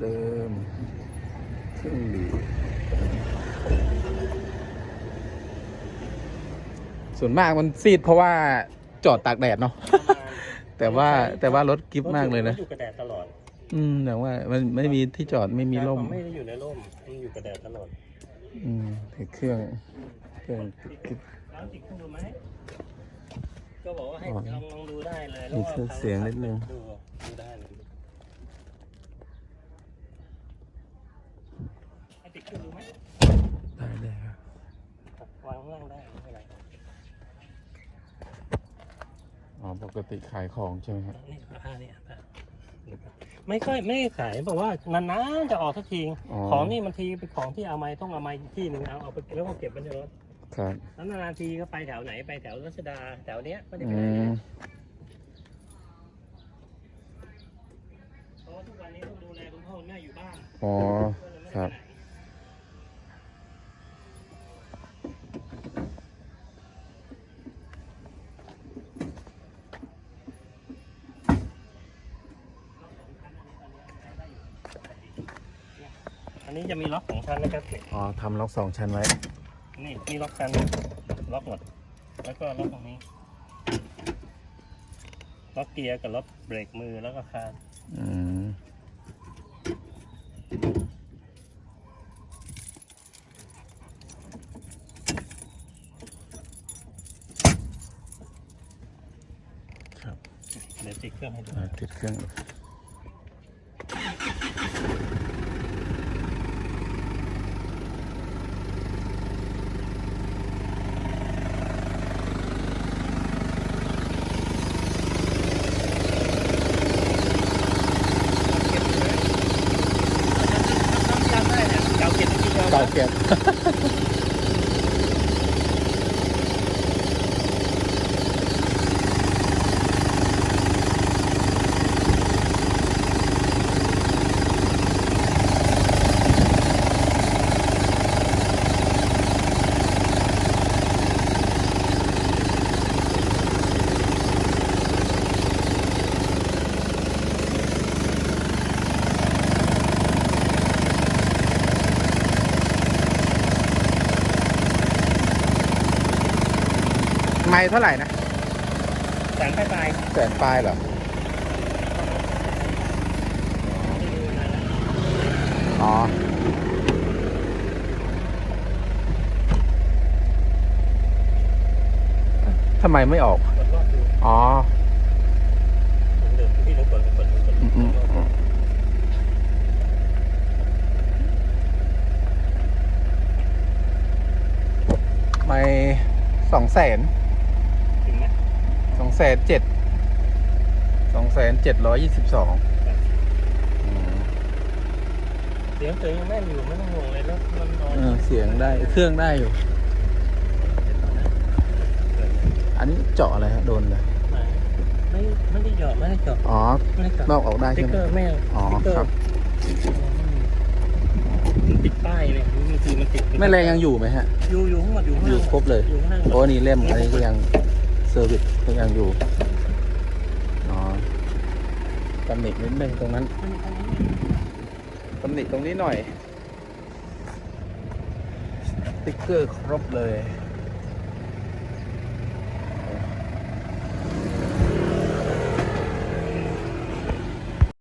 เดิมเครื่องดีส่วนมากมันซีดเพราะว่าจอดตากแดดเนาะ แต่ว่าแต่ว่ารถกิฟมากเลยนะ อยู่กับแดดตลอด อืมแต่ว่ามันไม่มีที่จอดไม่มีร่ม ไม่ได้อยู่ในร่มมันอยู่กับแดดตลอด อืมแต่เครื่องเครื่องกิฟแล้วติดขึ้นดูไหมก็บอกว่าให้อ๋อลองลองดูได้เลยมีเครื่องเสียงนิดนึงดูดูได้เลยให้ติดขึ้นดูไหม ได้ได้ครับ วางข้างล่างได้ไม่เป็นไรอ๋อปกติขายของใช่ไหมครับนี่ผ้าเนี่ยผ้าไม่ค่อยไม่ได้ขายบอกว่านานๆจะออกสักทีอ๋อของนี่บางทีเป็นของที่เอามาต้องเอามาอีกที่หนึ่งเอาเอาไปแล้วก็เก็บไว้ในรถครับแล้วนานๆทีก็ไปแถวไหนไปแถวรัชดาแถวเนี้ยไม่ได้ไปอืไหนมเพราะว่าทุกวันนี้ต้องดูแลคุณพ่อคุณแม่อยู่บ้านอ๋อ อันนี้จะมีล็อกของชั้นนะครับนี่อ๋อทำล็อกสองชั้นไว้ นี่มีล็อกชั้นล็อกหมด แล้วก็ล็อกตรงนี้ ล็อกเกียร์กับล็อกเบรกมือแล้วก็คานอืมครับ เดี๋ยวติดเครื่องให้ดู อ่าติดเครื่อง จำได้เนี่ยเก่าเก็บจ ไม่เท่าไหร่นะแสนปลายแสนปลายเหรอๆอ๋อทำไมไม่ออกกดรอบดูอ๋อเดิมพี่ลองกดกดกดอืมอืมอืมไม่สองแสนถึงไหม สองแสนเจ็ดสองแสนเจ็ดร้อยยี่สิบสองเสียงเสียงยังแม่นอยู่ไม่ต้องห่วงเลยแล้วมันนอนเออเสียงได้เครื่องได้อยู่ อันนี้เจาะอะไรฮะโดนเลยไม่ไม่ได้เจาะไม่ได้เจาะอ๋อไม่ได้เจาะนอกออกได้สติ๊ใช่กไหมเกอร์แม่อ๋อสติ๊กเกอครับมันติดป้ายเลยบางทีมันติดแม่แรงยังอยู่ไหมฮะอยู่อยู่ข้างหมดอยู่ข้างอยู่ล่างครบเลยอยู่ข้างล่างหมดโอ้นี่เล่มอันนี้ก็ยัง เซอร์วิสก็ยังอยู่อ๋อตำหนินิดนึงตรงนั้นตำหนิตรงนี้หน่อย สติ๊กเกอร์ครบเลย